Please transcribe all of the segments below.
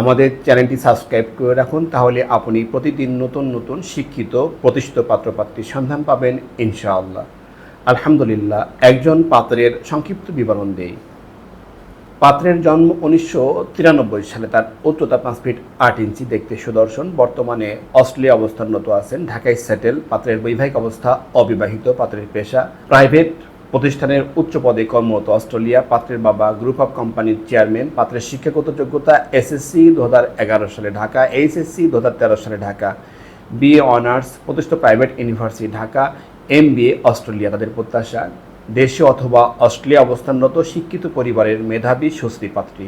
আমাদের চ্যানেলটি সাবস্ক্রাইব করে রাখুন, তাহলে আপনি প্রতিদিন নতুন নতুন শিক্ষিত, প্রতিষ্ঠিত পাত্রপাত্রীর সন্ধান পাবেন, ইনশাআল্লাহ। আলহামদুলিল্লাহ, একজন পাত্রের সংক্ষিপ্ত বিবরণ দেই। পাত্রের জন্ম উনিশশো তিরানব্বই সালে, তার উচ্চতা পাঁচ ফিট আট ইঞ্চি, দেখতে সুদর্শন। বর্তমানে অস্ট্রেলিয়া অবস্থানরত আছেন, ঢাকায় সেটেল। পাত্রের বৈবাহিক অবস্থা অবিবাহিত, পাত্রের পেশা প্রাইভেট। প্রতিষ্ঠানের উচ্চ পদে কর্মরত অস্ট্রেলিয়া পাত্রের বাবা গ্রুপ অফ কোম্পানির চেয়ারম্যান, পাত্রের শিক্ষাগত যোগ্যতা এসএসসি দুহাজার এগারো সালে ঢাকা, এইচএসসি দুহাজার তেরো সালে ঢাকা বিএ অনার্স প্রতিষ্ঠিত private university Dhaka M Australia. তাদের প্রত্যাশা, দেশে অথবা অস্ট্রেলিয়া অবস্থানরত শিক্ষিত পরিবারের মেধাবী সুশ্রী পাত্রী।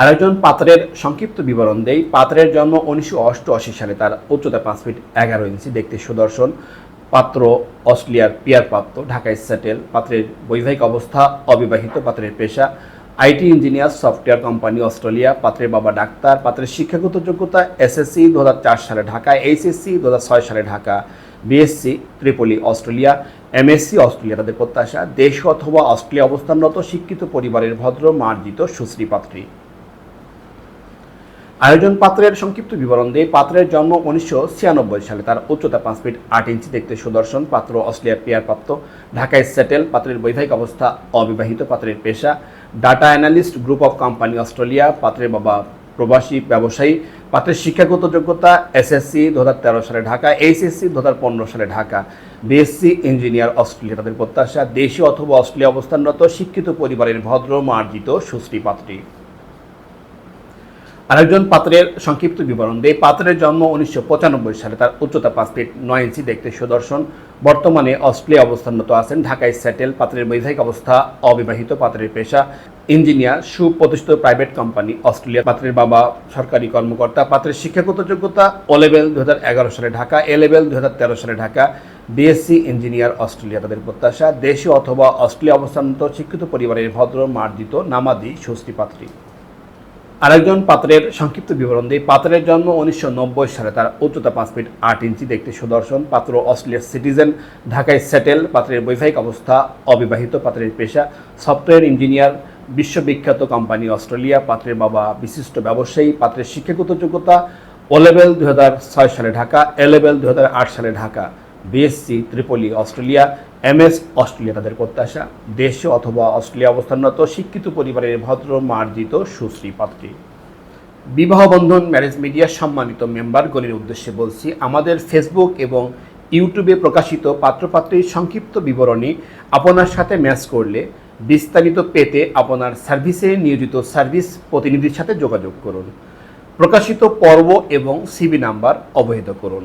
আরেকজন পাত্রের সংক্ষিপ্ত বিবরণ দেই। পাত্রের জন্ম উনিশশো অষ্টআশি সালে, তার উচ্চতা পাঁচ ফিট এগারো ইঞ্চি। দেখতে সুদর্শন। পাত্র অস্ট্রেলিয়ার পিয়ার প্রাপ্ত ঢাকায় সেটেল পাত্রের বৈবাহিক অবস্থা, অবিবাহিত, পাত্রের পেশা, IT engineer, software company Australia, পাত্রের বাবা ডাক্তার, পাত্রের শিক্ষাগত যোগ্যতা, এসএসসি দু হাজার চার সালে ঢাকা, এইচএসসি দু হাজার ছয় সালে Dhaka, BSc triple E Australia, MSc Australia, তাদের প্রত্যাশা, দেশ অথবা অস্ট্রেলিয়া অবস্থানরত, শিক্ষিত পরিবারের ভদ্র, মার্জিত, সুশ্রী পাত্রী। আয়োজন পাত্রের সংক্ষিপ্ত বিবরণ দিয়ে পাত্রের জন্ম উনিশশো ছিয়ানব্বই সালে। তার উচ্চতা পাঁচ ফিট আট ইঞ্চি, দেখতে সুদর্শন, পাত্র অস্ট্রেলিয়ার পেয়ার প্রাপ্ত ঢাকায় সেটেল পাত্রের বৈবাহিক অবস্থা অবিবাহিত, পাত্রের পেশা data analyst, group of company Australia, পাত্রের বাবা প্রবাসী, ব্যবসায়ী, পাত্রের শিক্ষাগত যোগ্যতা এসএসসি দু হাজার তেরো সালে ঢাকা, এইচএসসি দু হাজার পনেরো সালে ঢাকা, বিএসসি ইঞ্জিনিয়ার অস্ট্রেলিয়া। তাদের প্রত্যাশা, দেশীয় অথবা অস্ট্রেলিয়া অবস্থানরত, শিক্ষিত পরিবারের ভদ্র, মার্জিত, সুশ্রী পাত্রী। আরেকজন পাত্রের সংক্ষিপ্ত বিবরণ দেয়, পাত্রের জন্ম উনিশশো পঁচানব্বই সালে, তার উচ্চতা পাঁচ ফিট নয় ইঞ্চি, দেখতে সুদর্শন। বর্তমানে অস্ট্রেলিয়া অবস্থানরত আছেন, ঢাকায় সেটেল, পাত্রের বৈবাহিক অবস্থা অবিবাহিত, পাত্রের পেশা ইঞ্জিনিয়ার, সুপ্রতিষ্ঠিত প্রাইভেট কোম্পানি অস্ট্রেলিয়া পাত্রের বাবা সরকারি কর্মকর্তা, পাত্রের শিক্ষাগত যোগ্যতা ও লেভেল দু হাজার এগারো সালে ঢাকা এ লেভেল দু হাজার তেরো সালে ঢাকা বিএসসি ইঞ্জিনিয়ার অস্ট্রেলিয়া তাদের প্রত্যাশা দেশে অথবা অস্ট্রেলিয়া অবস্থানত শিক্ষিত পরিবারের ভদ্র, মার্জিত, নামাদি সুশ্রী পাত্রী। আরেকজন পাত্রের সংক্ষিপ্ত বিবরণ দিই পাত্রের জন্ম উনিশশো নব্বই সালে। তার উচ্চতা পাঁচ ফিট আট ইঞ্চি, দেখতে সুদর্শন। পাত্র অস্ট্রেলিয়ার সিটিজেন, ঢাকায় সেটেল। পাত্রের বৈবাহিক অবস্থা, অবিবাহিত। পাত্রের পেশা, সফটওয়্যার ইঞ্জিনিয়ার। বিশ্ববিখ্যাত কোম্পানি অস্ট্রেলিয়া। পাত্রের বাবা বিশিষ্ট ব্যবসায়ী। পাত্রের শিক্ষাগত যোগ্যতা ও লেভেল দু হাজার ছয় সালে ঢাকা এ লেভেল দু হাজার আট সালে Dhaka. BSc triple E Australia. MS Australia তাদের প্রত্যাশা। দেশে অথবা অস্ট্রেলিয়া অবস্থানরত শিক্ষিত পরিবারের ভদ্র, মার্জিত, সুশ্রী পাত্রী। বিবাহ বন্ধন ম্যারেজ মিডিয়ার সম্মানিত মেম্বারগণের উদ্দেশ্যে বলছি, আমাদের ফেসবুক এবং ইউটিউবে প্রকাশিত পাত্রপাত্রীর সংক্ষিপ্ত বিবরণী আপনার সাথে ম্যাচ করলে বিস্তারিত পেতে আপনার সার্ভিসে নিয়োজিত সার্ভিস প্রতিনিধির সাথে যোগাযোগ করুন। প্রকাশিত পর্ব এবং সিবি নাম্বার অবহিত করুন।